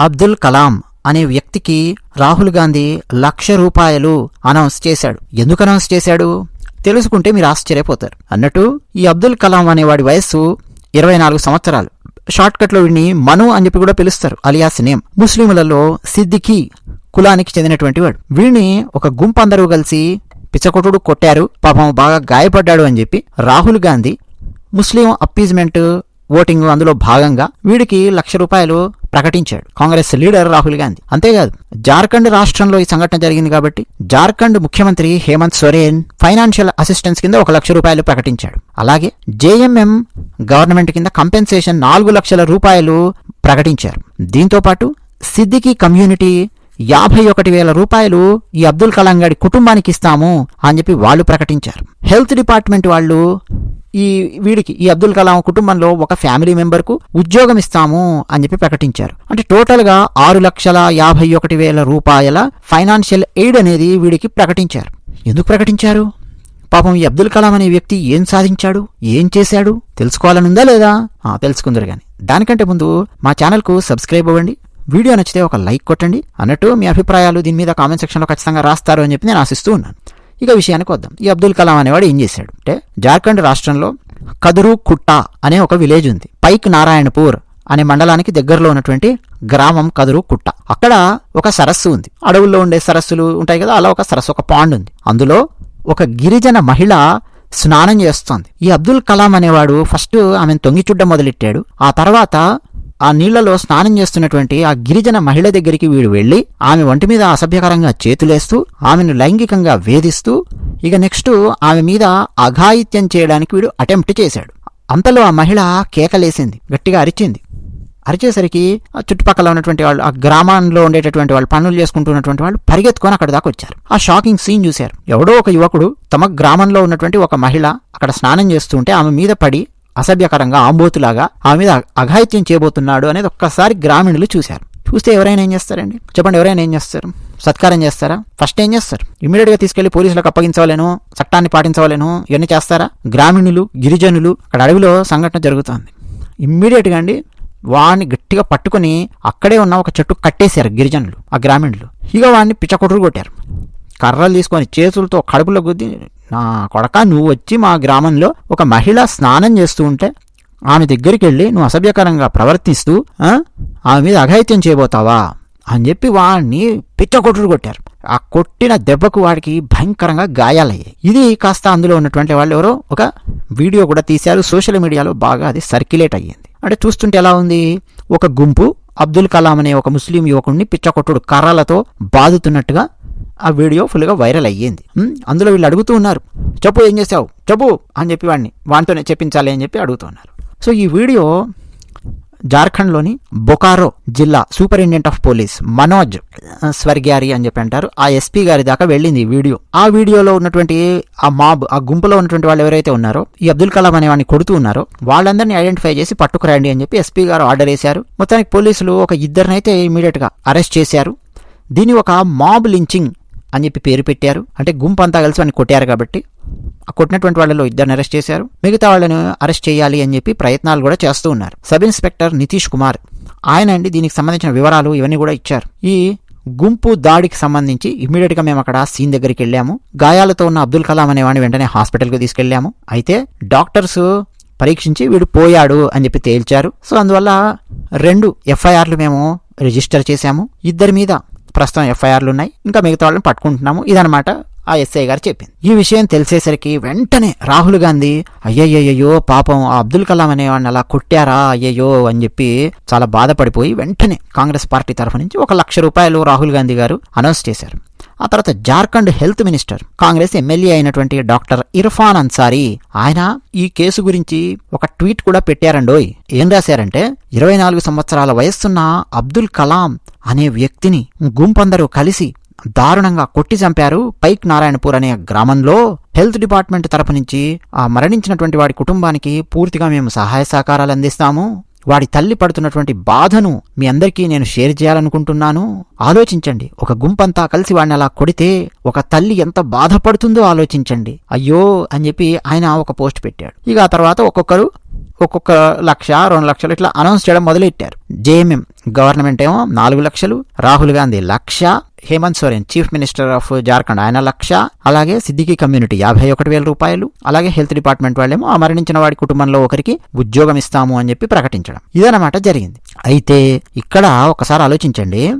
అబ్దుల్ కలాం అనే వ్యక్తికి రాహుల్ గాంధీ లక్ష రూపాయలు అనౌన్స్ చేశాడు. ఎందుకు అనౌన్స్ చేశాడు? తెలుసుకుంటే మీరు ఆశ్చర్యపోతారు. అన్నట్టు ఈ అబ్దుల్ కలాం అనేవాడి వయస్సు ఇరవై నాలుగు సంవత్సరాలు షార్ట్కట్లో వీడిని మను అని చెప్పి కూడా పిలుస్తారు అలియాస్ నేమ్. ముస్లింలలో సిద్దికి కులానికి చెందినటువంటి వాడు. వీడిని ఒక గుంపు అందరూ కలిసి పిచ్చకొట్టుడు కొట్టారు పాపం బాగా గాయపడ్డాడు అని చెప్పి Rahul Gandhi Muslim appeasement voting అందులో భాగంగా వీడికి లక్ష రూపాయలు ప్రకటించాడు. కాంగ్రెస్ లీడర్ రాహుల్ గాంధీ. అంతేకాదు జార్ఖండ్ రాష్ట్రంలో ఈ సంఘటన జరిగింది కాబట్టి జార్ఖండ్ ముఖ్యమంత్రి హేమంత్ సోరెన్ ఫైనాన్షియల్ అసిస్టెన్స్ కింద ఒక లక్ష రూపాయలు ప్రకటించాడు. అలాగే జేఎంఎం గవర్నమెంట్ కింద కంపెన్సేషన్ నాలుగు లక్షల రూపాయలు ప్రకటించారు. దీంతో పాటు సిద్దికి కమ్యూనిటీ యాభై ఒకటి వేల రూపాయలు ఈ అబ్దుల్ కలాం గారి కుటుంబానికి ఇస్తాము అని చెప్పి వాళ్ళు ప్రకటించారు. హెల్త్ డిపార్ట్మెంట్ వాళ్ళు ఈ వీడికి ఈ అబ్దుల్ కలాం కుటుంబంలో ఒక ఫ్యామిలీ మెంబర్కు ఉద్యోగం ఇస్తాము అని చెప్పి ప్రకటించారు. అంటే టోటల్గా ఆరు లక్షల యాభై ఒకటి వేల రూపాయల ఫైనాన్షియల్ ఎయిడ్ అనేది వీడికి ప్రకటించారు. ఎందుకు ప్రకటించారు? పాపం ఈ అబ్దుల్ కలాం అనే వ్యక్తి ఏం సాధించాడు? ఏం చేశాడు? తెలుసుకోవాలనుందా లేదా? తెలుసుకుందరు కానీ దానికంటే ముందు మా ఛానల్కు సబ్స్క్రైబ్ అవ్వండి. వీడియో నచ్చితే ఒక లైక్ కొట్టండి. అన్నట్టు మీ అభిప్రాయాలు దీని మీద కామెంట్ సెక్షన్లో ఖచ్చితంగా రాస్తారు అని చెప్పి నేను ఆశిస్తూ ఉన్నాను. ఇక విషయానికి వద్దాం. ఈ అబ్దుల్ కలాం అనేవాడు ఏం చేశాడు అంటే జార్ఖండ్ రాష్ట్రంలో కదురు కుట్ట అనే ఒక విలేజ్ ఉంది. పైక్ నారాయణపూర్ అనే మండలానికి దగ్గరలో ఉన్నటువంటి గ్రామం కదురు కుట్ట. అక్కడ ఒక సరస్సు ఉంది. అడవుల్లో ఉండే సరస్సులు ఉంటాయి కదా అలా ఒక సరస్సు ఒక పాండ్ ఉంది. అందులో ఒక గిరిజన మహిళ స్నానం చేస్తోంది. ఈ అబ్దుల్ కలాం అనేవాడు ఫస్ట్ ఆమెను తొంగి చూడ్డం మొదలెట్టాడు. ఆ తర్వాత ఆ నీళ్ళలో స్నానం చేస్తున్నటువంటి ఆ గిరిజన మహిళ దగ్గరికి వీడు వెళ్ళి ఆమె ఒంటి మీద అసభ్యకరంగా చేతులేస్తూ ఆమెను లైంగికంగా వేధిస్తూ ఇక నెక్స్ట్ ఆమె మీద అఘాయిత్యం చేయడానికి వీడు అటెంప్ట్ చేశాడు. అంతలో ఆ మహిళ కేకలేసింది గట్టిగా అరిచింది. అరిచేసరికి ఆ చుట్టుపక్కల ఉన్నటువంటి వాళ్ళు ఆ గ్రామంలో ఉండేటటువంటి వాళ్ళు పనులు చేసుకుంటున్నటువంటి వాళ్ళు పరిగెత్తుకొని అక్కడ దాకా వచ్చారు. ఆ షాకింగ్ సీన్ చూశారు. ఎవడో ఒక యువకుడు తమ గ్రామంలో ఉన్నటువంటి ఒక మహిళ అక్కడ స్నానం చేస్తుంటే ఆమె మీద పడి అసభ్యకరంగా ఆంబోతులాగా ఆమె మీద అఘాయిత్యం చేయబోతున్నాడు అనేది ఒక్కసారి గ్రామీణులు చూశారు. చూస్తే ఎవరైనా ఏం చేస్తారండి? చెప్పండి ఎవరైనా ఏం చేస్తారు? సత్కారం చేస్తారా? ఫస్ట్ ఏం చేస్తారు? ఇమీడియట్గా తీసుకెళ్ళి పోలీసులకు అప్పగించవలేను చట్టాన్ని పాటించవలేను ఇవన్నీ చేస్తారా? గ్రామీణులు గిరిజనులు అక్కడ అడవిలో సంఘటన జరుగుతోంది. ఇమ్మీడియట్గా అండి వాడిని గట్టిగా పట్టుకొని అక్కడే ఉన్న ఒక చెట్టు కట్టేశారు గిరిజనులు ఆ గ్రామీణులు. ఇక వాడిని పిచ్చకొట్టుడు కొట్టారు. కర్రలు తీసుకొని చేతులతో కడుపులో గుద్ది నా కొడక నువ్వు వచ్చి మా గ్రామంలో ఒక మహిళ స్నానం చేస్తూ ఉంటే ఆమె దగ్గరికి వెళ్ళి నువ్వు అసభ్యకరంగా ప్రవర్తిస్తూ ఆమె మీద అఘాయిత్యం చేయబోతావా? అని చెప్పి వాడిని పిచ్చకొట్టుడు కొట్టారు. ఆ కొట్టిన దెబ్బకు వాడికి భయంకరంగా గాయాలయ్యాయి. ఇది కాస్త అందులో ఉన్నటువంటి వాళ్ళు ఎవరో ఒక వీడియో కూడా తీశారు. సోషల్ మీడియాలో బాగా అది సర్క్యులేట్ అయ్యింది. అంటే చూస్తుంటే ఎలా ఉంది? ఒక గుంపు అబ్దుల్ కలాం అనే ఒక ముస్లిం యువకుడిని పిచ్చకొట్టుడు కర్రలతో బాదుతున్నట్టుగా ఆ వీడియో ఫుల్గా వైరల్ అయ్యింది. అందులో వీళ్ళు అడుగుతూ ఉన్నారు. చెప్పు ఏం చేసావు చెప్పు అని చెప్పి వాడిని వానితోనే చెప్పించాలి అని చెప్పి అడుగుతున్నారు సో ఈ వీడియో జార్ఖండ్లోని బొకారో జిల్లా superintendent of police Manoj Swargiary అని చెప్పి అంటారు. ఆ ఎస్పీ గారి దాకా వెళ్ళింది ఈ వీడియో. ఆ వీడియోలో ఉన్నటువంటి ఆ మాబ్ ఆ గుంపులో ఉన్నటువంటి వాళ్ళు ఎవరైతే ఉన్నారో ఈ అబ్దుల్ కలాం అనే వాడిని కొడుతూ ఉన్నారో వాళ్ళందరినీ ఐడెంటిఫై చేసి పట్టుకురండి అని చెప్పి ఎస్పీ గారు ఆర్డర్ వేశారు. మొత్తానికి పోలీసులు ఒక ఇద్దరినైతే ఇమీడియట్గా అరెస్ట్ చేశారు. దీని ఒక మాబ్ లించింగ్ అని చెప్పి పేరు పెట్టారు. అంటే గుంపు అంతా కలిసి వాడిని కొట్టారు కాబట్టి. ఆ కొట్టినటువంటి వాళ్ళలో ఇద్దరిని అరెస్ట్ చేశారు. మిగతా వాళ్ళని అరెస్ట్ చేయాలి అని చెప్పి ప్రయత్నాలు కూడా చేస్తూ ఉన్నారు. సబ్ ఇన్స్పెక్టర్ నితీష్ కుమార్ ఆయన అండి దీనికి సంబంధించిన వివరాలు ఇవన్నీ కూడా ఇచ్చారు. ఈ గుంపు దాడికి సంబంధించి ఇమ్మీడియట్గా మేము అక్కడ సీన్ దగ్గరికి వెళ్ళాము. గాయాలతో ఉన్న అబ్దుల్ కలాం అనేవాడిని వెంటనే హాస్పిటల్కి తీసుకెళ్ళాము తీసుకెళ్ళాము. అయితే డాక్టర్స్ పరీక్షించి వీడు పోయాడు అని చెప్పి తేల్చారు. సో అందువల్ల రెండు ఎఫ్ఐఆర్లు మేము రిజిస్టర్ చేశాము. ఇద్దరి మీద ప్రస్తుతం ఎఫ్ఐఆర్లు ఉన్నాయి. ఇంకా మిగతా వాళ్ళని పట్టుకుంటున్నాము. ఇదనమాట ఆ ఎస్ఐ గారు చెప్పింది. ఈ విషయం తెలిసేసరికి వెంటనే రాహుల్ గాంధీ అయ్యయ్యయ్యో పాపం ఆ అబ్దుల్ కలాం అనేవాడిని అలా కొట్టారా అయ్యయ్యో అని చెప్పి చాలా బాధపడిపోయి వెంటనే కాంగ్రెస్ పార్టీ తరఫు నుంచి ఒక లక్ష రూపాయలు రాహుల్ గాంధీ గారు అనౌన్స్ చేశారు. ఆ తర్వాత Jharkhand health minister Congress MLA అయినటువంటి డాక్టర్ ఇర్ఫాన్ అన్సారీ ఆయన ఈ కేసు గురించి ఒక ట్వీట్ కూడా పెట్టారండోయ్. ఏం రాశారంటే ఇరవై నాలుగు సంవత్సరాల వయస్సున్న అబ్దుల్ కలాం అనే వ్యక్తిని గుంపందరూ కలిసి దారుణంగా కొట్టి చంపారు పైక్ నారాయణపూర్ అనే గ్రామంలో హెల్త్ డిపార్ట్మెంట్ తరపు నుంచి ఆ మరణించినటువంటి వాడి కుటుంబానికి పూర్తిగా మేము సహాయ సహకారాలు అందిస్తాము. వాడి తల్లి పడుతున్నటువంటి బాధను మీ అందరికీ నేను షేర్ చేయాలనుకుంటున్నాను. ఆలోచించండి. ఒక గుంపంతా కలిసి వాడిని అలా కొడితే ఒక తల్లి ఎంత బాధపడుతుందో ఆలోచించండి. అయ్యో అని చెప్పి ఆయన ఒక పోస్ట్ పెట్టాడు. ఇక ఆ తర్వాత ఒక్కొక్కరు ఒక్కొక్క లక్ష రెండు లక్షలు ఇట్లా అనౌన్స్ చేయడం మొదలెట్టారు. జేఎంఎం గవర్నమెంట్ ఏమో నాలుగు లక్షలు రాహుల్ గాంధీ లక్ష Hemant Soren chief minister of Jharkhand ఆయన లక్ష అలాగే సిద్దికి కమ్యూనిటీ యాభై ఒకటి వేల రూపాయలు అలాగే హెల్త్ డిపార్ట్మెంట్ వాళ్ళేమో ఆ మరణించిన వాడి కుటుంబంలో ఒకరికి ఉద్యోగం ఇస్తాము అని చెప్పి ప్రకటించడం. ఇదన్నమాట జరిగింది. అయితే ఇక్కడ ఒకసారి ఆలోచించండి.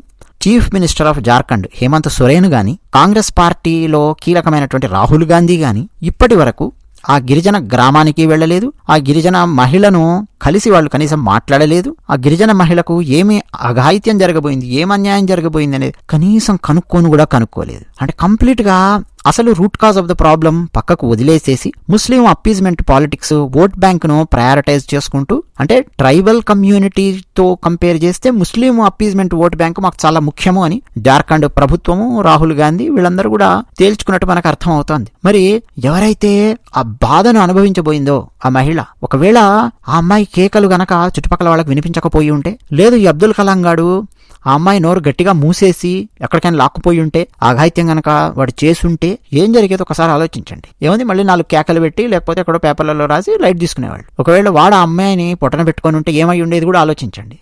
Chief minister of Jharkhand Hemant Soren గాని కాంగ్రెస్ పార్టీలో కీలకమైనటువంటి రాహుల్ గాంధీ గాని ఇప్పటి వరకు ఆ గిరిజన గ్రామానికి వెళ్ళలేదు. ఆ గిరిజన మహిళను కలిసి వాళ్ళు కనీసం మాట్లాడలేదు. ఆ గిరిజన మహిళకు ఏమి అఘాయిత్యం జరగబోయింది ఏం అన్యాయం జరగబోయింది అనేది కనీసం కనుక్కొని కూడా కనుక్కోలేదు. అంటే కంప్లీట్గా అసలు root cause of the problem పక్కకు వదిలేసేసి ముస్లిం అప్పీజ్మెంట్ పాలిటిక్స్ ఓట్ బ్యాంక్ను ప్రయారిటైజ్ చేసుకుంటూ అంటే ట్రైబల్ కమ్యూనిటీతో కంపేర్ చేస్తే ముస్లిం అప్పీజ్మెంట్ ఓట్ బ్యాంక్ మాకు చాలా ముఖ్యము అని జార్ఖండ్ ప్రభుత్వము రాహుల్ గాంధీ వీళ్ళందరూ కూడా తేల్చుకున్నట్టు మనకు అర్థం అవుతోంది మరి ఎవరైతే ఆ బాధను అనుభవించబోయిందో ఆ మహిళ ఒకవేళ ఆ అమ్మాయి కేకలు గనక చుట్టుపక్కల వాళ్ళకి వినిపించకపోయి ఉంటే లేదు ఈ అబ్దుల్ కలాం గాడు ఆ అమ్మాయి నోరు గట్టిగా మూసేసి ఎక్కడికైనా లాక్కుపోయి ఉంటే ఆఘాయిత్యం గనక వాడు చేసుంటే ఏం జరిగేది ఒకసారి ఆలోచించండి. ఏముంది మళ్ళీ నాలుగు కేకలు పెట్టి లేకపోతే ఎక్కడో పేపర్లలో రాసి లైట్ తీసుకునేవాళ్ళు. ఒకవేళ వాడు ఆ అమ్మాయిని పొట్టన పెట్టుకొని ఉంటే ఏమై ఉండేది కూడా ఆలోచించండి.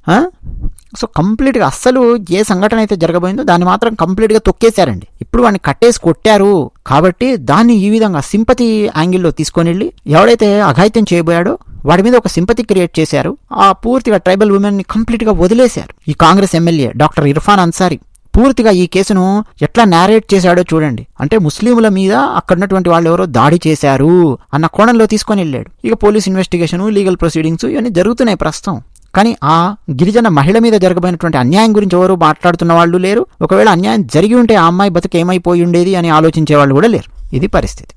సో కంప్లీట్గా అస్సలు ఏ సంఘటన అయితే జరగబోయిందో దాన్ని మాత్రం కంప్లీట్గా తొక్కేశారండి. ఇప్పుడు వాడిని కట్టేసి కొట్టారు కాబట్టి దాన్ని ఈ విధంగా సింపతి యాంగిల్లో తీసుకొని వెళ్ళి ఎవడైతే అఘాయిత్యం చేయబోయాడో వాడి మీద ఒక సింపతి క్రియేట్ చేశారు. ఆ పూర్తిగా ట్రైబల్ ఉమెన్ని కంప్లీట్గా వదిలేశారు. ఈ కాంగ్రెస్ ఎమ్మెల్యే డాక్టర్ ఇర్ఫాన్ అన్సారీ పూర్తిగా ఈ కేసును ఎట్లా నేరేట్ చేశాడో చూడండి. అంటే ముస్లింల మీద అక్కడున్నటువంటి వాళ్ళు ఎవరో దాడి చేశారు అన్న కోణంలో తీసుకొని వెళ్ళాడు. ఇక పోలీస్ ఇన్వెస్టిగేషన్ లీగల్ ప్రొసీడింగ్స్ ఇవన్నీ జరుగుతున్నాయి ప్రస్తుతం. కానీ ఆ గిరిజన మహిళ మీద జరగబోయినటువంటి అన్యాయం గురించి ఎవరు మాట్లాడుతున్న వాళ్ళు లేరు. ఒకవేళ అన్యాయం జరిగి ఉంటే ఆ అమ్మాయి బతుకు ఏమైపోయి ఉండేది అని ఆలోచించే వాళ్ళు కూడా లేరు. ఇది పరిస్థితి.